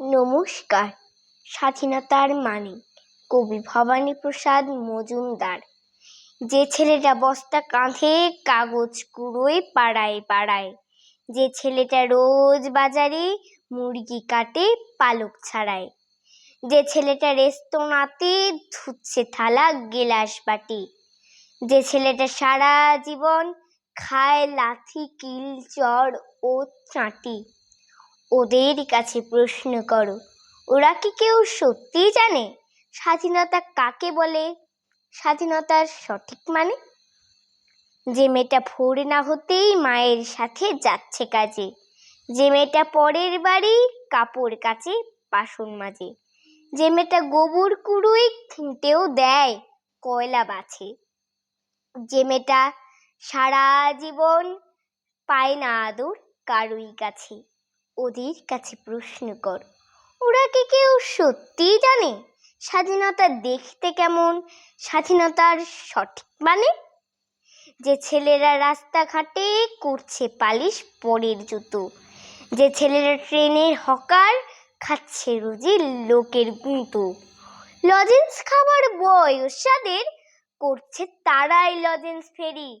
নমস্কার, স্বাধীনতার মানে কবি ভবানী প্রসাদ মজুমদার। যে ছেলেটা বস্তা কাঁধে কাগজ কুড়োয় পাড়ায় পাড়ায়, যে ছেলেটা রোজ বাজারে মুরগি কাটে পালক ছাড়ায়, যে ছেলেটা রেস্তোরাঁতে ধুচ্ছে থালা গেলাস বাটি, যে ছেলেটা সারা জীবন খায় লাথি কিল চড় ও চাঁটি। ওদের কাছে প্রশ্ন করো। ওরা কি কেউ সত্যি জানে? স্বাধীনতা কাকে বলে? স্বাধীনতার সঠিক মানে? যে মেয়েটা ভোর না হতেই মায়ের সাথে যাচ্ছে কাজে, যে মেয়েটা পরের বাড়ি কাপড় কাচে, বাসন মাজে, যে মেয়েটা গোবর কুড়ুই খুঁটেও দেয়, কয়লা বাছে, যে মেয়েটা সারা জীবন পায় না আদর কারুই কাছে। ওদের কাছে প্রশ্ন কর। ওরা কি কেউ সত্যি জানে স্বাধীনতা দেখতে কেমন, স্বাধীনতার সঠিক মানে? যে ছেলেরা রাস্তাঘাটে করছে পালিশ পরের জুতো, যে ছেলেরা ট্রেনের হকার খাচ্ছে রোজি লোকের গুঁতো। লজেন্স খাবার বয়স যাদের করছে তারাই লজেন্স ফেরি।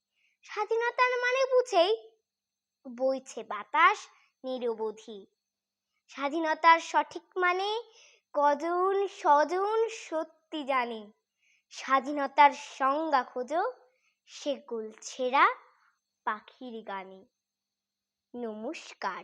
স্বাধীনতার মানে বুঝেই। বইছে বাতাস, নিরবধি। স্বাধীনতার সঠিক মানে কজন স্বজন সত্যি জানে। স্বাধীনতার সংজ্ঞা খোঁজো, সেগুল ছেঁড়া পাখির গানে। নমস্কার।